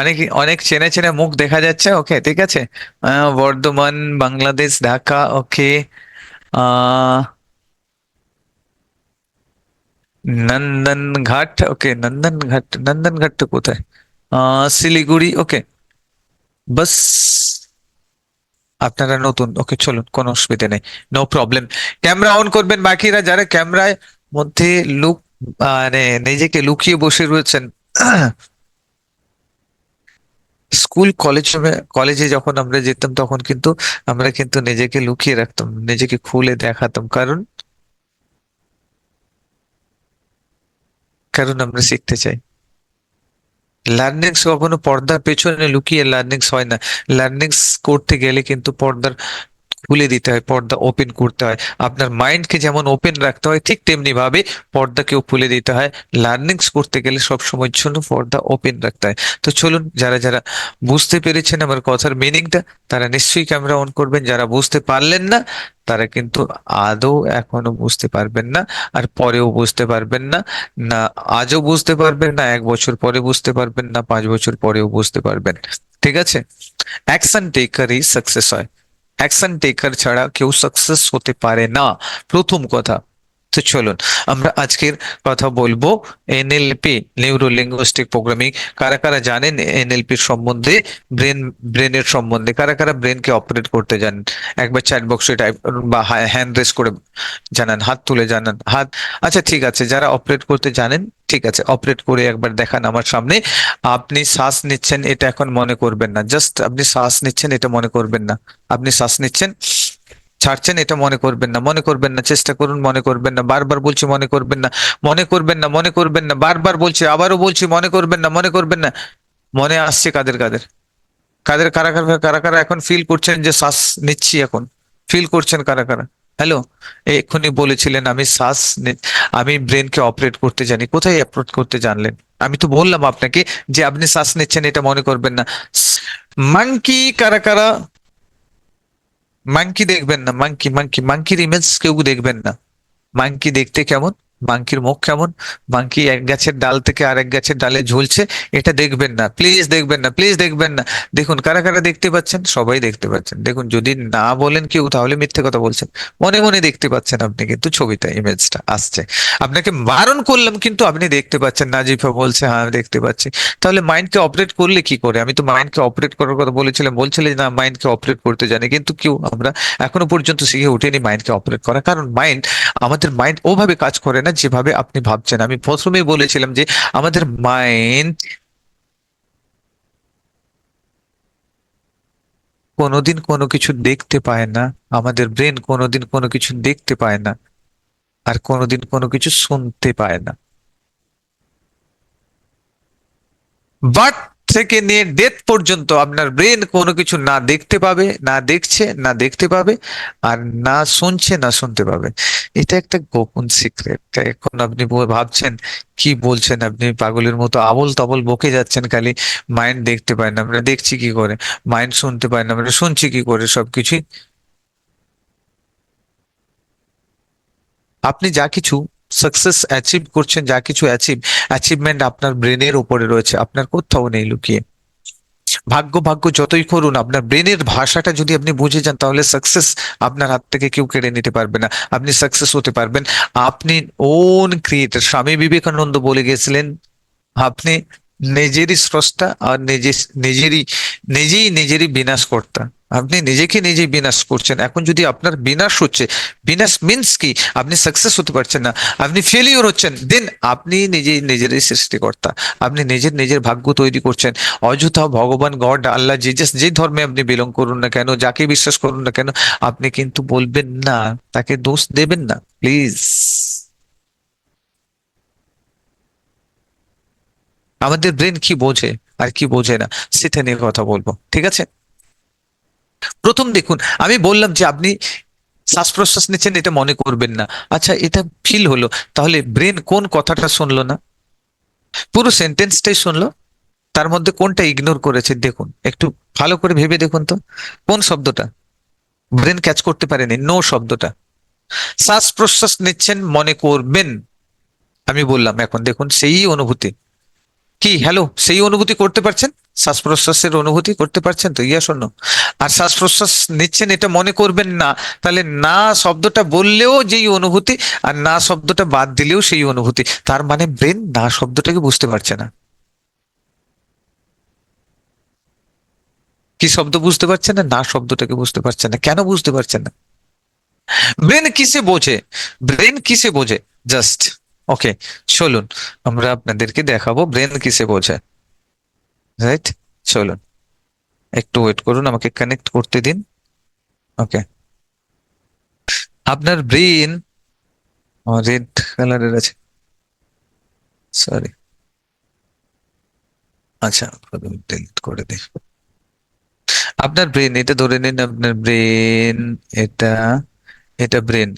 অনেক অনেক চেনে চেনে মুখ দেখা যাচ্ছে? ওকে ঠিক আছে। বর্ধমান, বাংলাদেশ, ঢাকা ওকে নন্দন ঘাট ওকে নন্দন ঘাট নন্দন ঘাটটা কোথায়? আহ, শিলিগুড়ি ওকে বাস, আপনারা নতুন ওকে চলুন, কোনো অসুবিধা নেই নো প্রবলেম ক্যামেরা অন করবেন বাকিরা, যারা ক্যামেরায় মধ্যে লুক মানে নিজেকে লুকিয়ে বসে রয়েছেন স্কুল, কলেজ কলেজে যখন আমরা যেতাম তখন কিন্তু আমরা কিন্তু নিজেকে লুকিয়ে রাখতাম, নিজেকে খুলে দেখাতাম। কারণ কারণ আমরা শিখতে চাই। লার্নিংস কখনো পর্দার পেছনে লুকিয়ে লার্নিংস হয় না। লার্নিংস করতে গেলে কিন্তু পর্দার খুলে দিতে হয়, পর্দা ওপেন করতে হয়। আপনার মাইন্ডকে যেমন ওপেন রাখতে হয়, ঠিক তেমনি ভাবে পর্দাকেও খুলে দিতে হয়। লার্নিংস করতে গেলে সব সময়ের জন্য পর্দা ওপেন রাখতে হয়। তো চলুন, যারা যারা বুঝতে পেরেছেন আমার কথার মিনিংটা তারা নিশ্চয়ই ক্যামেরা অন করবেন। যারা বুঝতে পারলেন না, তারা কিন্তু আদৌ এখনও বুঝতে পারবেন না, আর পরেও বুঝতে পারবেন না। না, আজও বুঝতে পারবেন না, এক বছর পরে বুঝতে পারবেন না, পাঁচ বছর পরেও বুঝতে পারবেন। ঠিক আছে? অ্যাকশন টেকারই সাকসেস হয়। অ্যাকশন টেকার ছাড়া কেউ সাকসেস হতে পারে না প্রথম কথা তো চলুন, আমরা আজকের কথা বলব এনএলপি নিউরো লিঙ্গুইস্টিক প্রোগ্রামিং কারা কারা জানেন এনএলপির সম্বন্ধে? ব্রেন ব্রেনের সম্বন্ধে। কারা কারা ব্রেনকে অপারেট করতে জানেন? একবার চ্যাট বক্সে টাইপ বা হ্যান্ড রেস করে জানান, হাত তুলে জানান, হাত। আচ্ছা ঠিক আছে, যারা অপারেট করতে জানেন, ঠিক আছে অপারেট করে একবার দেখান আমার সামনে। আপনি শ্বাস নিচ্ছেন, এটা এখন মনে করবেন না। জাস্ট আপনি শ্বাস নিচ্ছেন, এটা মনে করবেন না। আপনি শ্বাস নিচ্ছেন ছাড়ছেন, এটা মনে করবেন না, মনে করবেন না, চেষ্টা করুন, মনে করবেন না, বারবার বলছি মনে করবেন না, মনে করবেন না, মনে করবেন না, বারবার বলছি, আবারও বলছি মনে করবেন না, মনে করবেন না, মনে আসছে কাদের কাদের। কাদের কারা কারা কারা কারা এখন ফিল করছেন যে শ্বাস নিচ্ছি এখন ফিল করছেন কারা কারা। হ্যালো এক্ষুনি বলেছিলেন আমি শ্বাস আমি ব্রেনকে অপারেট করতে জানি, কোথায় অপারেট করতে জানলেন? আমি তো বললাম আপনাকে যে আপনি শ্বাস নিচ্ছেন, এটা মনে করবেন না। মাঙ্কি কারা কারা মাঙ্কি দেখবেন না মাঙ্কি মাঙ্কি মাঙ্কির ইমেজ কেউ দেখবেন না। মাঙ্কি দেখতে কেমন? মাঙ্কির মুখ কেমন? বাঙ্কি এক গাছের ডাল থেকে আরেক গাছের ডালে ঝুলছে, এটা দেখবেন না। প্লিজ দেখবেন না প্লিজ দেখবেন না। দেখুন, কারা কারা দেখতে পাচ্ছেন? সবাই দেখতে পাচ্ছেন। দেখুন, যদি না বলেন কেউ, তাহলে মিথ্যে কথা বলছেন। মনে মনে দেখতে পাচ্ছেন আপনি কিন্তু ছবিটা ইমেজটা আসছে। আপনাকে বারণ করলাম কিন্তু আপনি দেখতে পাচ্ছেন, নাজিফা বলছে হ্যাঁ দেখতে পাচ্ছি। তাহলে মাইন্ডকে অপারেট করলে কি করে? আমি তো মাইন্ডকে অপারেট করার কথা বলেছিলাম বলছিলে যে না মাইন্ডকে অপারেট করতে জানি, কিন্তু কেউ আমরা এখনও পর্যন্ত শিখে উঠিনি মাইন্ডকে অপারেট করা। কারণ মাইন্ড আমাদের মাইন্ড ওভাবে কাজ করে না যেভাবে আপনি ভাবছেন, আমি প্রথমেই বলেছিলাম যে আমাদের মাইন্ড কোনোদিন কোনো কিছু দেখতে পায় না, আমাদের ব্রেন কোনোদিন কোনো কিছু দেখতে পায় না, আর কোনোদিন কোনো কিছু শুনতে পায় না। বাট থেকে নিয়ে ডেথ পর্যন্ত আপনার ব্রেন কোনো কিছু না দেখতে পাবে, না দেখছে, না দেখতে পাবে, আর না শুনছে, না শুনতে পাবে। এটা একটা গোপন সিক্রেট এখন আপনি ভাবছেন, কি বলছেন আপনি? পাগলের মতো আবল তাবল বকে যাচ্ছেন খালি। মাইন্ড দেখতে পায় না, আমরা দেখছি কি করে? মাইন্ড শুনতে পায় না, আমরা শুনছি কি করে সবকিছুই? আপনি যা কিছু সাকসেস অ্যাচিভ করছেন, যা কিছু অ্যাচিভ অ্যাচিভমেন্ট আপনার ব্রেনের উপরে রয়েছে। আপনার কোথাও নেই লুকিয়ে। ভাগ্য ভাগ্য যতই করুন, আপনার ব্রেনের ভাষাটা যদি আপনি বুঝে যান, তাহলে সাকসেস আপনার হাত থেকে কেউ কেড়ে নিতে পারবে না। আপনি সাকসেস হতে পারবেন। আপনি ওন ক্রিয়েটার স্বামী বিবেকানন্দ বলে গেছিলেন, আপনি নিজেরই স্রষ্টা আর নিজে, নিজেরই, নিজেই নিজেরই বিনাশ কর্তা আপনি নিজেকে নিজেই বিনাশ করছেন। এখন যদি আপনার বিনাশ হচ্ছে, বিনাশ মিন্স কি? আপনি সাকসেস হতে পারছেন না। আপনি ফেলিওর হচ্ছেন। দেন আপনি নিজেই নিজেরই সৃষ্টিকর্তা। আপনি নিজের নিজের ভাগ্য তৈরি করছেন। অযথা ভগবান, গড, আল্লাহ যে যে ধর্মে আপনি বিলং করুন না কেন, যাকে বিশ্বাস করুন না কেন, আপনি কিন্তু বলবেন না, তাকে দোষ দেবেন না। প্লিজ আমাদের ব্রেন কি বোঝে আর কি বোঝে না, সেটা নিয়ে কথা বলব। ঠিক আছে? প্রথম দেখুন, আমি বললাম যে আপনি শ্বাস প্রশ্বাস নিচ্ছেন, এটা মনে করবেন না। আচ্ছা এটা ফিল হলো। তাহলে ব্রেন কোন কথাটা শুনলো না? পুরো সেন্টেন্সটাই শুনলো। তার মধ্যে কোনটা ইগনোর করেছে? দেখুন, একটু ভালো করে ভেবে দেখুন তো। কোন শব্দটা? ব্রেন ক্যাচ করতে পারেনি। নো শব্দটা। শ্বাস প্রশ্বাস নিচ্ছেন, মনে করবেন। আমি বললাম, এখন দেখুন, সেই অনুভূতি। কি? হ্যালো সেই অনুভূতি করতে পারছেন? শ্বাস প্রশ্বাসের অনুভূতি করতে পারছেন তো? ইয়া শোনো আর শ্বাস প্রশ্বাস নিচ্ছেন, এটা মনে করবেন না। তাহলে না শব্দটা বললেও যেই অনুভূতি, আর না শব্দটা বাদ দিলেও সেই অনুভূতি। তার মানে ব্রেন না শব্দটাকে বুঝতে পারছে না। কি শব্দ বুঝতে পারছে না? না শব্দটাকে বুঝতে পারছে না। কেন বুঝতে পারছে না? ব্রেন কিসে বোঝে? ব্রেন কিসে বোঝে? জাস্ট। ওকে, চলুন। আমরা আপনাদেরকে দেখাবো ব্রেন কিসে বোঝে। রাইট চলুন একটু ওয়েট করুন, আমাকে কানেক্ট করতে দিন। ওকে আপনার ব্রেন রেড কালারের আছে। সরি আচ্ছা ডিলিট করে দিই। আপনার ব্রেন এটা ধরে নিন আপনার ব্রেন এটা এটা ব্রেন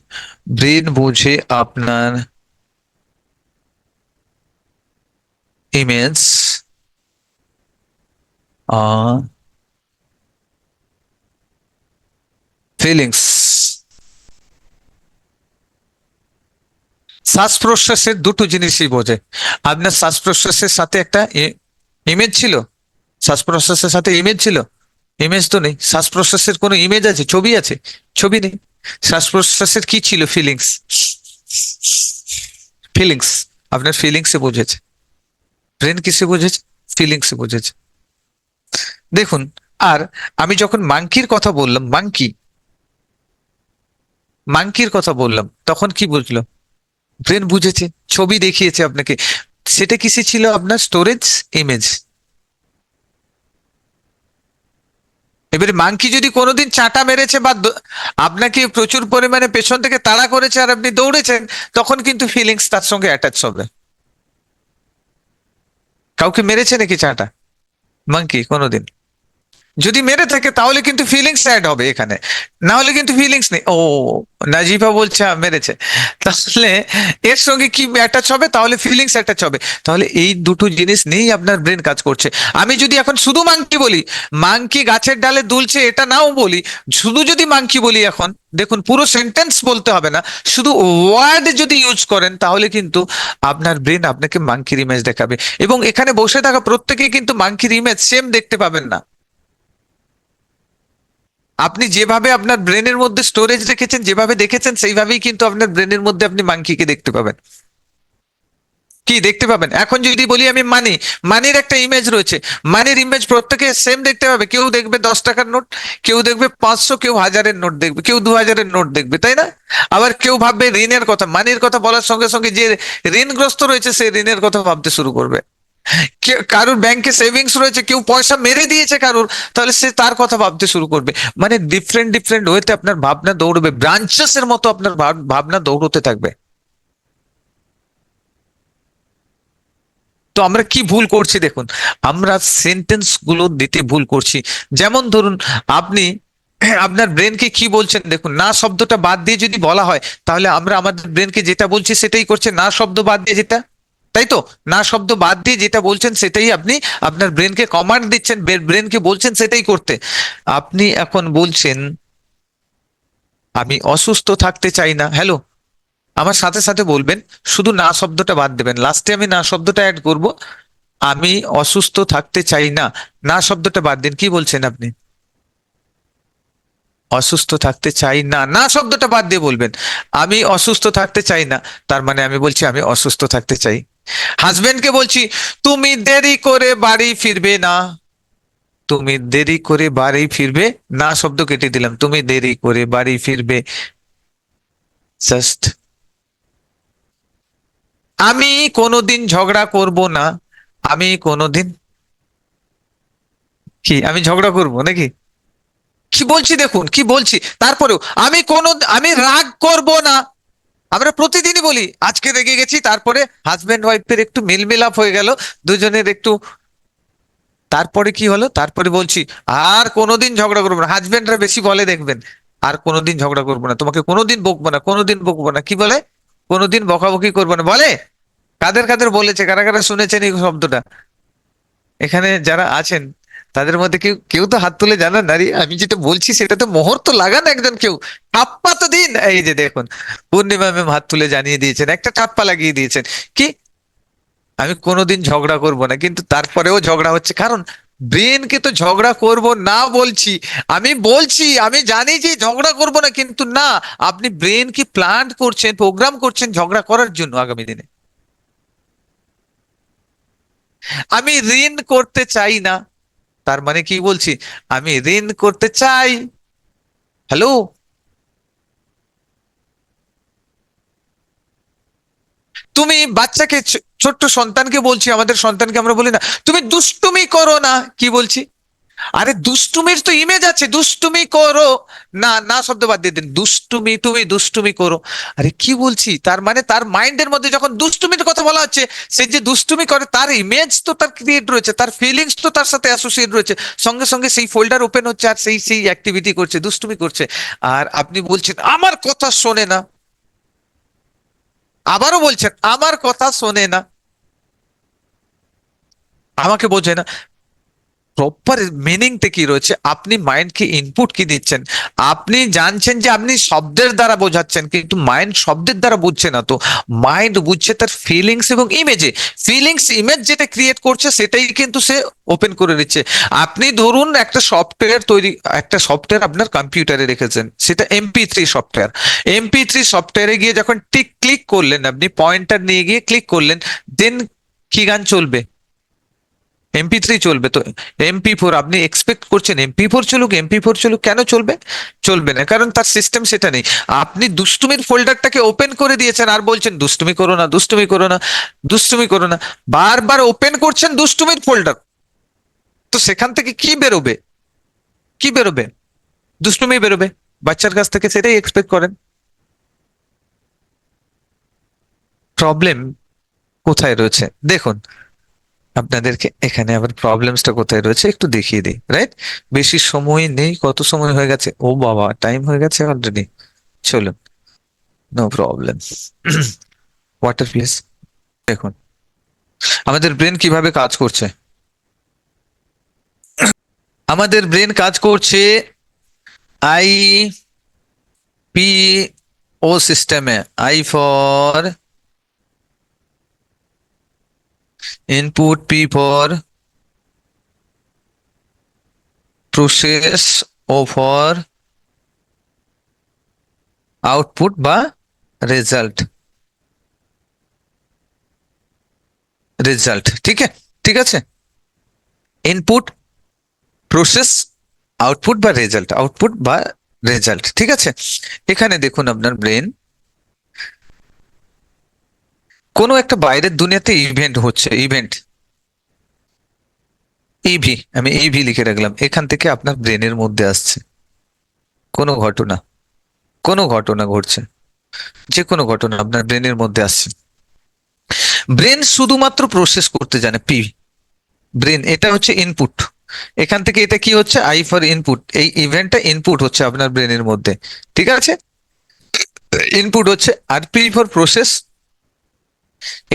ব্রেন বোঝে আপনার ইমেজ ফিলিংস শ্বাস প্রশ্বাসের দুটো জিনিসই বোঝে। আপনার শ্বাস প্রশ্বাসের সাথে একটা ইমেজ ছিল? শ্বাস প্রশ্বাসের সাথে ইমেজ ছিল? ইমেজ তো নেই। শ্বাস প্রশ্বাসের কোনো ইমেজ আছে? ছবি আছে? ছবি নেই। শ্বাস প্রশ্বাসের কি ছিল ফিলিংস ফিলিংস আপনার ফিলিংসে বুঝেছে। ব্রেন কিসে বুঝেছে? ফিলিংসে বুঝেছে। দেখুন, আর আমি যখন মাংকির কথা বললাম, মাংকি, মাংকির কথা বললাম, তখন কি বুঝলো ব্রেন বুঝেছে, ছবি দেখিয়েছে আপনাকে। সেটা কিসে ছিল আপনার? Storage image. এবারে মাংকি যদি কোনোদিন চাটা মেরেছে বা আপনাকে প্রচুর পরিমাণে পেছন থেকে তাড়া করেছে আর আপনি দৌড়েছেন, তখন কিন্তু ফিলিংস তার সঙ্গে অ্যাটাচ হবে। কাউকে মেরেছে নাকি চাটা? মাংকি কোনোদিন যদি মেরে থাকে, তাহলে কিন্তু ফিলিংস অ্যাড হবে এখানে। না হলে কিন্তু ফিলিংস নেই। ও, নাজিফা বলছে মেরেছে। তাহলে এর সঙ্গে কি অ্যাটাচ হবে? তাহলে ফিলিংস অ্যাটাচ হবে। তাহলে এই দুটো জিনিস নিয়েই আপনার ব্রেন কাজ করছে। আমি যদি এখন শুধু মাংকি বলি, মাংকি গাছের ডালে দুলছে, এটা নাও বলি। শুধু যদি মাংকি বলি এখন, দেখুন, পুরো সেন্টেন্স বলতে হবে না। শুধু ওয়ার্ড যদি ইউজ করেন, তাহলে কিন্তু আপনার ব্রেন আপনাকে মাংকির ইমেজ দেখাবে। এবং এখানে বসে থাকা প্রত্যেকেই কিন্তু মাংকির ইমেজ সেম দেখতে পাবেন না। আপনি যেভাবে আপনার ব্রেনের মধ্যে স্টোরেজ রেখেছেন, যেভাবে দেখেছেন, সেইভাবেই কিন্তু আপনার ব্রেনের মধ্যে আপনি মাংকিকে দেখতে পাবেন। কি দেখতে পাবেন? এখন যদি বলি আমি মানি মানির একটা ইমেজ রয়েছে। মানির ইমেজ প্রত্যেকে সেম দেখতে পাবে। কেউ দেখবে দশ টাকার নোট কেউ দেখবে পাঁচশো, কেউ হাজারের নোট দেখবে, কেউ দু হাজারের নোট দেখবে, তাই না? আবার কেউ ভাববে ঋণের কথা মানির কথা বলার সঙ্গে সঙ্গে যে ঋণগ্রস্ত রয়েছে, সে ঋণের কথা ভাবতে শুরু করবে। কারোর ব্যাংকে সেভিংস রয়েছে, কেউ পয়সা মেরে দিয়েছে কারোর, তাহলে সে তার কথা ভাবতে শুরু করবে। মানে ডিফারেন্ট ডিফারেন্ট ওয়েতে আপনার ভাবনা দৌড়বে ব্রাঞ্চেস এর মতো আপনার ভাব- ভাবনা দৌড়তে থাকবে। তো আমরা কি ভুল করছি দেখুন, আমরা সেন্টেন্সগুলো দিতে ভুল করছি। যেমন ধরুন, আপনি, আপনার ব্রেনকে কি বলছেন দেখুন, না শব্দটা বাদ দিয়ে যদি বলা হয়, তাহলে আমরা আমাদের ব্রেনকে যেটা বলছি সেটাই করছে, না শব্দ বাদ দিয়ে যেটা। তাই তো না শব্দ বাদ দিয়ে যেটা বলছেন সেটাই আপনি আপনার ব্রেনকে কমান্ড দিচ্ছেন ব্রেনকে বলছেন সেটাই করতে। আপনি এখন বলছেন, আমি অসুস্থ থাকতে চাই না। হ্যালো আমার সাথে সাথে বলবেন, শুধু না শব্দটা বাদ দেবেন। লাস্টে আমি না শব্দটা অ্যাড করব। আমি অসুস্থ থাকতে চাই না। না শব্দটা বাদ দিন, কি বলছেন আপনি? অসুস্থ থাকতে চাই না। না শব্দটা বাদ দিয়ে বলবেন, আমি অসুস্থ থাকতে চাই না। তার মানে আমি বলছি, আমি অসুস্থ থাকতে চাই। হাজবেন্ডকে বলছি, তুমি দেরি করে বাড়ি ফিরবে না। তুমি দেরি করে বাড়ি ফিরবে না? শব্দ কেটে দিলাম, তুমি দেরি করে বাড়ি ফিরবে। জাস্ট আমি কোনোদিন ঝগড়া করব না। আমি কোনোদিন কি, আমি ঝগড়া করব নাকি? কি বলছি দেখুন, কি বলছি? তারপরেও, আমি কোনো, আমি রাগ করব না। আমরা প্রতিদিনই বলি, আজকে রেগে গেছি, তারপরে হাজব্যান্ড ওয়াইফের একটু মিলমিলাপ হয়ে গেল, দুজনের একটু তারপরে কি হলো? তারপরে বলছি, আর কোনোদিন ঝগড়া করব না। হাজব্যান্ডরা বেশি বলে দেখবেন, আর কোনোদিন ঝগড়া করব না। তোমাকে কোনোদিন বকবো না, কোনোদিন বকবো না। কি বলে? কোনোদিন বকাবকি করব না। বলে? কাদের কাদের বলেছে? কারা কারা শুনেছেন এই শব্দটা? এখানে যারা আছেন তাদের মধ্যে কেউ কেউ তো হাত তুলে জানান নারী আমি যেটা বলছি সেটা তো মোহর তো লাগান একজন কেউ। টাপ্পা তো দিন। এই যে দেখুন, পূর্ণিমা ম্যাম হাত তুলে জানিয়ে দিয়েছেন, একটা টাপ্পা লাগিয়ে দিয়েছেন। কি? আমি কোনোদিন ঝগড়া করব না, কিন্তু তারপরেও ঝগড়া হচ্ছে। কারণ ব্রেনকে তো ঝগড়া করব না বলছি। আমি বলছি, আমি জানি যে ঝগড়া করব না, কিন্তু না, আপনি ব্রেন কি প্ল্যান করছেন, প্রোগ্রাম করছেন ঝগড়া করার জন্য আগামী দিনে? আমি ঋণ করতে চাই না। তার মানে কি বলছি? আমি ঋণ করতে চাই। হ্যালো তুমি বাচ্চাকে ছোট্ট সন্তানকে বলছি, আমাদের সন্তানকে আমরা বলি না। তুমি দুষ্টুমি করো না, কি বলছি? আরে দুষ্টুমির তো ইমেজ আছে, দুষ্টুমি করো। না না শব্দ বাদ দিয়ে দিন। দুষ্টুমি, তুমি দুষ্টুমি করো। আরে কি বলছি? তার মানে তার মাইন্ডের মধ্যে যখন দুষ্টুমির কথা বলা হচ্ছে, সে যে দুষ্টুমি করে, তার ইমেজ তো তার ক্রিয়েট রয়েছে, তার ফিলিংস তো তার সাথে অ্যাসোসিয়েট রয়েছে। সঙ্গে সঙ্গে সেই ফোল্ডার ওপেন হচ্ছে আর সেই সেই অ্যাক্টিভিটি করছে, দুষ্টুমি করছে। আর আপনি বলছেন, আমার কথা শোনে না। আবারও বলছেন, আমার কথা শোনে না। আমাকে বোঝে না। প্রপার মিনিংটা কি রয়েছে? আপনি মাইন্ডকে ইনপুট কি দিচ্ছেন? আপনি জানছেন যে আপনি শব্দের দ্বারা বোঝাচ্ছেন, কিন্তু মাইন্ড শব্দের দ্বারা বুঝছে না তো। মাইন্ড বুঝছে তার ফিলিংস এবং ইমেজে ফিলিংস ইমেজ যেটা ক্রিয়েট করছে, সেটাই কিন্তু সে ওপেন করে দিচ্ছে। আপনি ধরুন একটা সফটওয়্যার তৈরি, একটা সফটওয়্যার আপনার কম্পিউটারে রেখেছেন, সেটা MP three software MP three সফটওয়্যারে গিয়ে যখন টিক ক্লিক করলেন, আপনি পয়েন্টার নিয়ে গিয়ে ক্লিক করলেন দেন কি গান চলবে? এমপি থ্রি চলবে তো এমপি ফোর আপনি এক্সপেক্ট করছেন এমপি ফোর চলুক এমপি ফোর চলুক, কেন চলবে? চলবে না, কারণ তার সিস্টেম সেটা নেই। আপনি দুষ্টুমির ফোল্ডারটাকে ওপেন করে দিয়েছেন আর বলছেন, দুষ্টুমি করো না, দুষ্টুমি করো না, দুষ্টুমি করো না। বারবার ওপেন করছেন দুষ্টুমির ফোল্ডার তো সেখান থেকে কি বেরোবে? কি বেরোবে? দুষ্টুমি বেরোবে। বাচ্চার কাছ থেকে সেটাই এক্সপেক্ট করেন। প্রবলেম কোথায় রয়েছে? দেখুন আপনাদেরকে এখানে আবার প্রবলেমসটা কোথায় রয়েছে একটু দেখিয়ে দিই রাইট বেশি সময় নেই, কত সময় হয়ে গেছে? ও বাবা টাইম হয়ে গেছে অলরেডি চলুন নো প্রবলেম ওয়াটার প্লিজ দেখুন, আমাদের ব্রেন কীভাবে কাজ করছে? আমাদের ব্রেন কাজ করছে আই পি ও সিস্টেমে I for input P for process, O for output বা result. Result. ঠিক আছে? ঠিক আছে? ইনপুট প্রসেস আউটপুট বা রেজাল্ট আউটপুট বা রেজাল্ট ঠিক আছে? এখানে দেখুন আপনার ব্রেন কোনো একটা বাইরের দুনিয়াতে ইভেন্ট হচ্ছে ইভেন্ট ইভি আমি ইভি লিখে রাখলাম। এখান থেকে আপনার ব্রেনের মধ্যে আসছে। কোনো ঘটনা কোনো ঘটনা ঘটছে। যে কোনো ঘটনা আপনার ব্রেনের মধ্যে আসছে। ব্রেন শুধুমাত্র প্রসেস করতে জানে পি ব্রেন, এটা হচ্ছে ইনপুট এখান থেকে এটা কি হচ্ছে? আই ফর ইনপুট এই ইভেন্টটা ইনপুট হচ্ছে আপনার ব্রেনের মধ্যে। ঠিক আছে? ইনপুট হচ্ছে আর পি ফর প্রসেস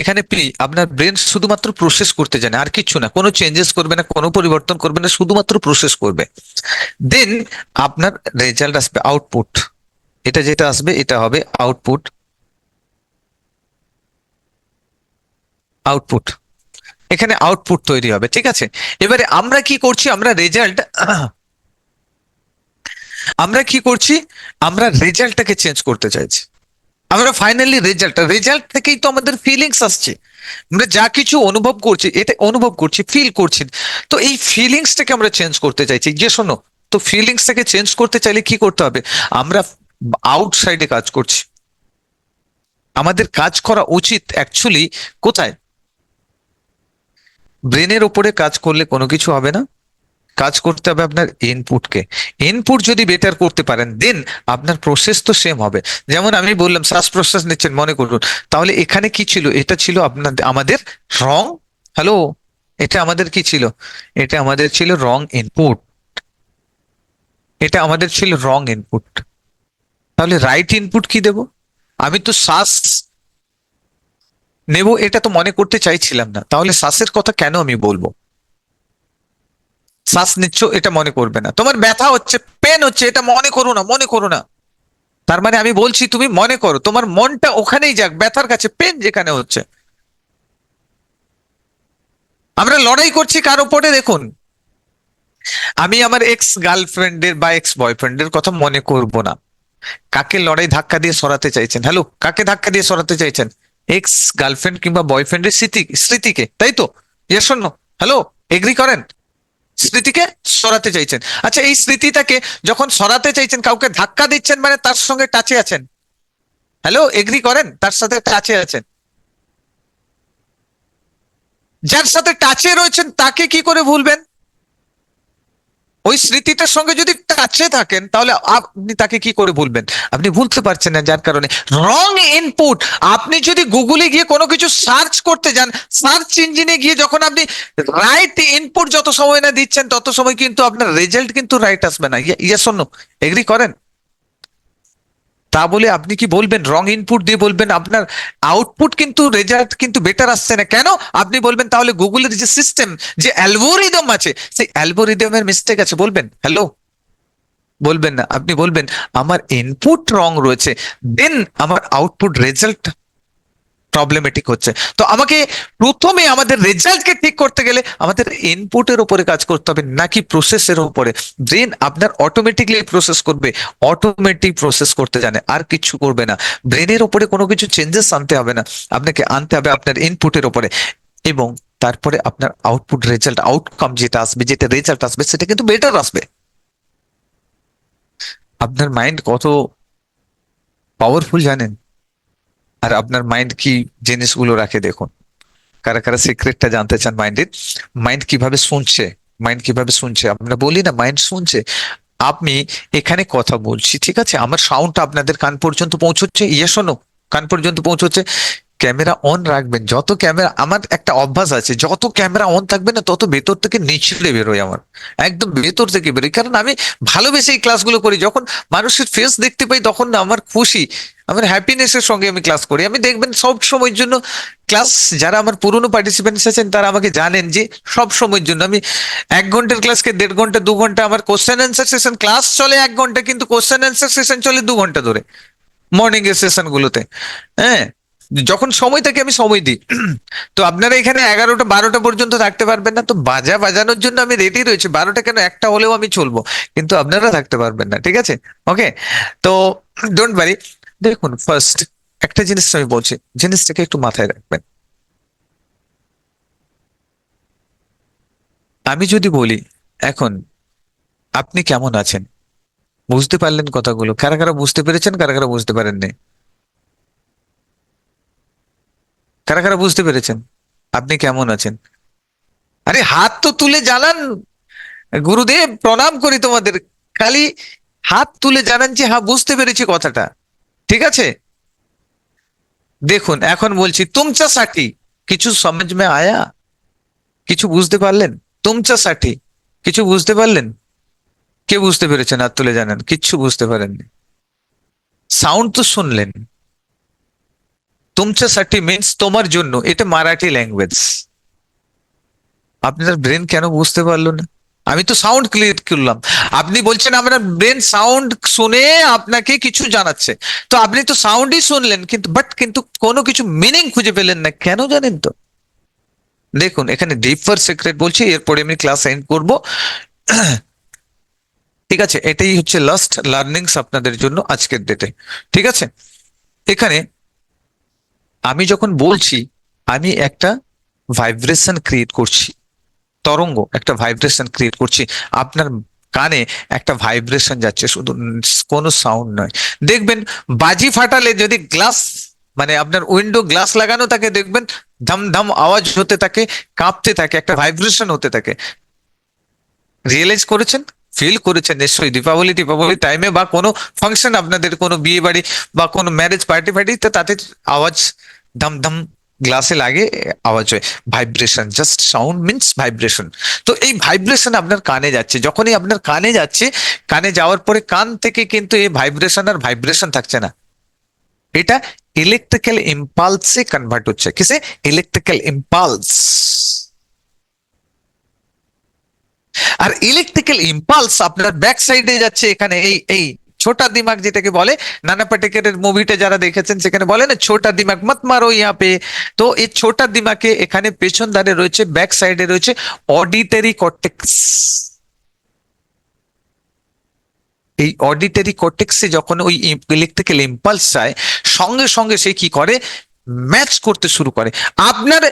এখানে পি, আপনার ব্রেন শুধুমাত্র প্রসেস করতে জানে, আর কিছু না। কোনো চেঞ্জেস করবে না, কোনো পরিবর্তন করবে না, শুধুমাত্র প্রসেস করবে। দেন আপনার রেজাল্ট আসবে আউটপুট এটা যেটা আসবে, এটা হবে আউটপুট আউটপুট এখানে আউটপুট তৈরি হবে, ঠিক আছে? এবারে আমরা কি করছি? আমরা রেজাল্ট আমরা কি করছি? আমরা রেজাল্টটাকে চেঞ্জ করতে চাইছি। আমরা ফাইনালি রেজাল্ট রেজাল্ট থেকেই তো আমাদের ফিলিংস আসছে। আমরা যা কিছু অনুভব করছি, এটা অনুভব করছি ফিল করছি। তো এই ফিলিংসটাকে আমরা চেঞ্জ করতে চাইছি। যে শোনো, তো ফিলিংসটাকে চেঞ্জ করতে চাইলে কি করতে হবে? আমরা আউটসাইডে কাজ করছি। আমাদের কাজ করা উচিত অ্যাকচুয়ালি কোথায়? ব্রেনের ওপরে কাজ করলে কোনো কিছু হবে না। কাজ করতে হবে আপনার ইনপুটকে ইনপুট যদি বেটার করতে পারেন দেন আপনার প্রসেস তো সেম হবে। যেমন আমি বললাম শ্বাস প্রশ্বাস নিচ্ছেন, মনে করুন। তাহলে এখানে কি ছিল? এটা ছিল আপনার, আমাদের রং হ্যালো এটা আমাদের কি ছিল? এটা আমাদের ছিল রং ইনপুট এটা আমাদের ছিল রং ইনপুট তাহলে রাইট ইনপুট কি দেব? আমি তো শ্বাস নেব, এটা তো মনে করতে চাইছিলাম না। তাহলে শ্বাসের কথা কেন আমি বলব? শ্বাস নিচ্ছ, এটা মনে করবে না। তোমার ব্যথা হচ্ছে পেন হচ্ছে, এটা মনে করো না, মনে করো না। তার মানে আমি বলছি, তুমি মনে করো, তোমার মনটা ওখানেই যাক, ব্যথার কাছে পেন যেখানে হচ্ছে। আমরা লড়াই করছি কার ওপরে দেখুন। আমি আমার এক্স গার্লফ্রেন্ডের বা এক্স বয়ফ্রেন্ডের কথা মনে করব না। কাকে লড়াই ধাক্কা দিয়ে সরাতে চাইছেন? হ্যালো কাকে ধাক্কা দিয়ে সরাতে চাইছেন? এক্স গার্লফ্রেন্ড কিংবা বয়ফ্রেন্ডের স্মৃতি, স্মৃতিকে, তাই তো? ইয়ে শোনো হ্যালো এগ্রি করেন? স্মৃতিকে সরাতে চাইছেন। আচ্ছা এই স্মৃতিটাকে যখন সরাতে চাইছেন, কাউকে ধাক্কা দিচ্ছেন মানে তার সঙ্গে টাচে আছেন? হ্যালো, এগ্রি করেন, তার সাথে টাচে আছেন। যার সাথে টাচে রয়েছেন, তাকে কি করে ভুলবেন? ওই স্মৃতিটার সঙ্গে যদি টাচে থাকেন, তাহলে আপনি তাকে কি করে বলবেন আপনি ভুলতে পারছেন না যার কারণে। রং ইনপুট আপনি যদি গুগলে গিয়ে কোনো কিছু সার্চ করতে যান সার্চ ইঞ্জিনে গিয়ে যখন আপনি রাইট ইনপুট যত সময় না দিচ্ছেন, তত সময় কিন্তু আপনার রেজাল্ট কিন্তু রাইট আসবে না। ইয়ে অন্য এগ্রি করেন? তা বলে আপনি কি বলবেন? রং ইনপুট দিয়ে বলবেন, আপনার আউটপুট কিন্তু রেজাল্ট কিন্তু বেটার আসছে না। কেন? আপনি বলবেন, তাহলে গুগলের যে সিস্টেম যে অ্যালবোরিদম আছে, সেই অ্যালগোরিদমের মিস্টেক আছে। বলবেন হ্যালো বলবেন না, আপনি বলবেন, আমার ইনপুট রং রয়েছে দেন আমার আউটপুট রেজাল্ট প্রবলেমেটিক হচ্ছে। তো আমাকে প্রথমে আমাদের রেজাল্টকে ঠিক করতে গেলে আমাদের ইনপুটের উপরে কাজ করতে হবে নাকি প্রসেসের উপরে? ব্রেন আপনার অটোমেটিকলি প্রসেস করবে অটোমেটিক প্রসেস করতে জানে, আর কিছু করবে না। ব্রেনের উপরে কোনো কিছু চেঞ্জেস আনতে হবে না। আপনাকে আনতে হবে আপনার ইনপুটের উপরে। এবং তারপরে আপনার আউটপুট রেজাল্ট আউটকাম যেটা আসবে, যেটা রেজাল্ট আসবে, সেটা কিন্তু বেটার আসবে। আপনার মাইন্ড কত পাওয়ারফুল জানেন? আর আপনার মাইন্ড কি জিনিসগুলো রাখে দেখুন। কারা কারা সিক্রেটটা জানতে চান মাইন্ডের মাইন্ড কীভাবে শুনছে মাইন্ড কীভাবে শুনছে, আমরা বলি না মাইন্ড শুনছে আমি এখানে কথা বলছি, ঠিক আছে? আমার সাউন্ডটা আপনাদের কান পর্যন্ত পৌঁছচ্ছে ইয়ে শোনো, কান পর্যন্ত পৌঁছচ্ছে। ক্যামেরা অন রাখবেন, যত ক্যামেরা, আমার একটা অভ্যাস আছে, যত ক্যামেরা অন থাকবে না, তত ভেতর থেকে নিচড়ে বেরোয় আমার। একদম ভেতর থেকে বেরোয়, কারণ আমি ভালোবেসে এই ক্লাসগুলো করি, যখন মানুষের ফেস দেখতে পাই, তখন আমার খুশি। আমার হ্যাপিনেসের সঙ্গে আমি ক্লাস করি। আমি দেখবেন সব সময়ের জন্য ক্লাস যারা আমার পুরনো পার্টিসিপেন্টস আছেন, তারা আমাকে জানেন যে সব সময়ের জন্য আমি এক ঘণ্টার ক্লাসকে দেড় ঘণ্টা, দু ঘণ্টা আমার কোশ্চেন অ্যান্সার সেশন ক্লাস চলে এক ঘণ্টা, কিন্তু কোশ্চেন অ্যান্সার সেশন চলে দু ঘণ্টা ধরে মর্নিং এর সেশন গুলোতে। হ্যাঁ? যখন সময় থাকে আমি সময় দিই। তো আপনারা এখানে এগারোটা, বারোটা পর্যন্ত থাকতে পারবেন না। তো বাজা বাজানোর জন্য আমি রেডি রয়েছি। বারোটা কেন? একটা হলেও আমি চলবো। কিন্তু আপনারা থাকতে পারবেন না। ঠিক আছে? ওকে তো ডোন্ট ওয়ারি দেখুন ফার্স্ট একটা জিনিস আমি বলছি, জিনিসটাকে একটু মাথায় রাখবেন। আমি যদি বলি, এখন আপনি কেমন আছেন? বুঝতে পারলেন কথাগুলো। কারা কারা বুঝতে পেরেছেন, কারা কারা বুঝতে পারেননি? কারা কারা বুঝতে পেরেছেন? আপনি কেমন আছেন? আরে হাত তো তুলে জানান গুরুদেব, প্রণাম করি তোমাদের। খালি হাত তুলে জানান যে হ্যাঁ বুঝতে পেরেছি কথাটা। ঠিক আছে? দেখুন, এখন বলছি, তুমচা তুমচাसाठी কিছু সমাজ মে আয়া? কিছু বুঝতে পারলেন? তুমচা সাঠি, কিছু বুঝতে পারলেন? কে বুঝতে পেরেছেন? আর তুলে জানেন, কিচ্ছু বুঝতে পারেননি। সাউন্ড তো শুনলেন। তুমচা সাঠি মিনস তোমার জন্য, এটা মারাঠি ল্যাঙ্গুয়েজ আপনার ব্রেন কেন বুঝতে পারল না? আমি তো সাউন্ড ক্লিয়ার করলাম। আপনি বলছেন আপনার ব্রেন সাউন্ড শুনে আপনাকে কিছু জানাচ্ছে। তো আপনি তো সাউন্ডই শুনলেন, কিন্তু বাট কিন্তু কোনো কিছু মিনিং খুঁজে পেলেন না। কেন জানেন তো? দেখুন, এখানে ডিপার সিক্রেট বলছি, এরপরে আমি ক্লাস এন্ড করব। ঠিক আছে, এটাই হচ্ছে লাস্ট লার্নিংস আপনাদের জন্য আজকের ডেটে ঠিক আছে? এখানে আমি যখন বলছি, আমি একটা ভাইব্রেশন ক্রিয়েট করছি। তরঙ্গ একটা ভাইব্রেশন ক্রিয়েট করছি। আপনার কানে একটা ভাইব্রেশন যাচ্ছে, শুধু কোনো সাউন্ড নয়। দেখবেন বাজি ফাটালে যদি গ্লাস মানে আপনার উইন্ডো গ্লাস লাগানো থাকে, দেখবেন ধাম ধাম আওয়াজ হতে থাকে, কাঁপতে থাকে, একটা ভাইব্রেশন হতে থাকে। রিয়েলাইজ করেছেন? ফিল করেছেন? নিশ্চয়ই দীপাবলি দীপাবলি টাইমে বা কোনো ফাংশন আপনাদের কোনো বিয়ে বাড়ি বা কোনো ম্যারেজ পার্টি ফার্টি তাতে আওয়াজ দম দম গ্লাসে লাগে, আওয়াজ হয়। Vibration just sound means vibration তো এই ভাইব্রেশন আপনার কানে যাচ্ছে। যখনই আপনার কানে যাচ্ছে, কানে যাওয়ার পরে কান থেকে কিন্তু এই ভাইব্রেশন আর ভাইব্রেশন থাকছে না। এটা ইলেকট্রিক্যাল ইম্পালসে কনভার্ট হচ্ছে। কিসে? ইলেকট্রিক্যাল ইম্পালস আর ইলেকট্রিক্যাল ইম্পালস আপনার ব্যাক সাইডে যাচ্ছে, এখানে এই এই ছোটা দিমাগ যেটাকে বলে নানা পাটেকারের মুভিটা যারা দেখেছেন, সেখানে বলে না ছোটা দিমাগ মত মারো ইয়া পে তো এই ছোটা দিমাগে এখানে পেছন ধারে রয়েছে ব্যাক সাইডে রয়েছে অডিটারি কর্টেক্স এই অডিটারি কর্টেক্সে যখন ওই ইলেকট্রিক্যাল ইম্পালস যায়, সঙ্গে সঙ্গে সে কি করে? ম্যাচ করতে শুরু করে। আপনার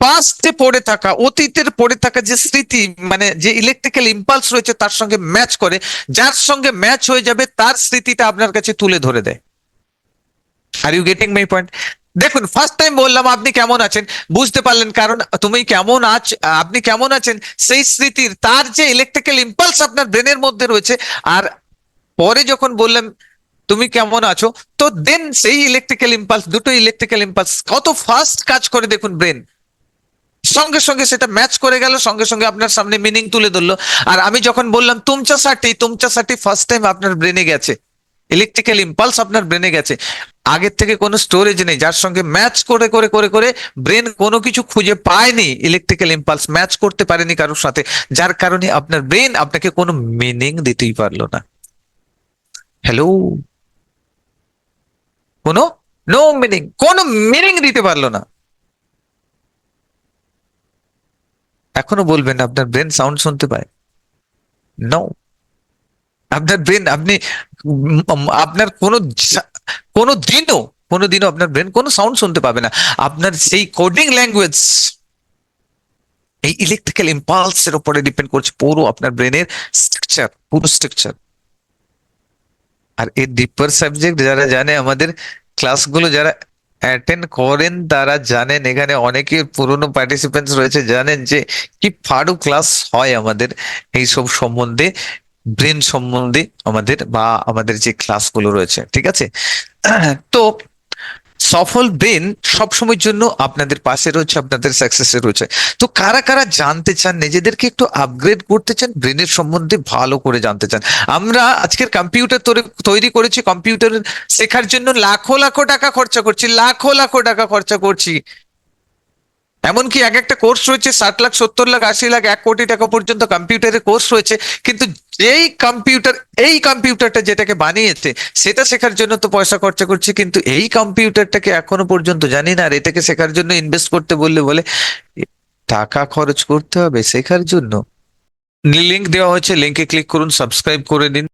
পাস্টে পড়ে থাকা, অতীতের পড়ে থাকা যে স্মৃতি মানে যে ইলেকট্রিক্যাল ইম্পালস রয়েছে তার সঙ্গে ম্যাচ করে, যার সঙ্গে ম্যাচ হয়ে যাবে তার স্মৃতিটা আপনার কাছে তুলে ধরে দেয়। Are you getting my point দেখুন ফার্স্ট টাইম বললাম, আপনি কেমন আছেন? বুঝতে পারলেন, কারণ তুমি কেমন আছ, আপনি কেমন আছেন? সেই স্মৃতির, তার যে ইলেকট্রিক্যাল ইম্পালস আপনার ব্রেনের মধ্যে রয়েছে, আর পরে যখন বললাম তুমি কেমন আছো? তো দেন সেই ইলেকট্রিক্যাল ইম্পালস দুটো ইলেকট্রিক্যাল ইম্পালস কত ফাস্ট কাজ করে দেখুন ব্রেন সঙ্গে সঙ্গে সেটা ম্যাচ করে গেল, সঙ্গে সঙ্গে আপনার সামনে মিনিং তুলে ধরলো। আর আমি যখন বললাম, তুমচা সাটি তুমচা সাটি ফার্স্ট টাইম আপনার ব্রেনে গেছে। ইলেকট্রিক্যাল ইম্পালস আপনার ব্রেনে গেছে। আগের থেকে কোনো স্টোরেজ নেই, যার সঙ্গে ম্যাচ করে করে করে করে ব্রেন কোনো কিছু খুঁজে পায়নি ইলেকট্রিক্যাল ইম্পালস ম্যাচ করতে পারেনি কারোর সাথে। যার কারণে আপনার ব্রেন আপনাকে কোনো মিনিং দিতেই পারল না। হ্যালো কোনো? নো মিনিং কোনো মিনিং দিতে পারল না। এখনও বলবেন আপনার ব্রেন সাউন্ড শুনতে পায়? নো আপনার ব্রেন আপনি আপনার কোনো কোনো দিনও কোনো দিনও আপনার ব্রেন কোনো সাউন্ড শুনতে পাবে না। আপনার সেই কোডিং ল্যাঙ্গুয়েজ এই ইলেকট্রিক্যাল ইম্পালসের উপরে ডিপেন্ড করছে পুরো আপনার ব্রেনের স্ট্রাকচার পুরো স্ট্রাকচার আর এই ডিপার সাবজেক্ট যারা জানে, আমাদের ক্লাসগুলো যারা অ্যাটেন্ড করেন, তারা জানেন। এখানে অনেকে পুরনো পার্টিসিপেন্টস রয়েছে, জানেন যে কি ফাড়ু ক্লাস হয় আমাদের এইসব সম্বন্ধে ব্রেন সম্বন্ধে আমাদের বা আমাদের যে ক্লাসগুলো রয়েছে, ঠিক আছে? তো সফল ব্রেন সবসময়ের জন্য আপনাদের পাশে রয়েছে, আপনাদের সাকসেসে রয়েছে। তো কারা কারা জানতে চান, নিজেদেরকে একটু আপগ্রেড করতে চান ব্রেনের সম্বন্ধে ভালো করে জানতে চান? আমরা আজকের কম্পিউটার তৈরি করেছি কম্পিউটার শেখার জন্য লাখো লাখো টাকা খরচা করছি, লাখো লাখো টাকা খরচা করছি। এমনকি এক একটা কোর্স রয়েছে, ষাট লাখ, সত্তর লাখ, আশি লাখ, এক কোটি টাকা পর্যন্ত কম্পিউটারের কোর্স রয়েছে। কিন্তু যেই কম্পিউটার এই কম্পিউটারটা যেটাকে বানিয়েছে, সেটা শেখার জন্য তো পয়সা খরচা করছে। কিন্তু এই কম্পিউটারটাকে এখনও পর্যন্ত জানি না আর এটাকে শেখার জন্য ইনভেস্ট করতে বললে বলে, টাকা খরচ করতে হবে শেখার জন্য। লিঙ্ক দেওয়া হয়েছে লিঙ্কে ক্লিক করুন সাবস্ক্রাইব করে নিন।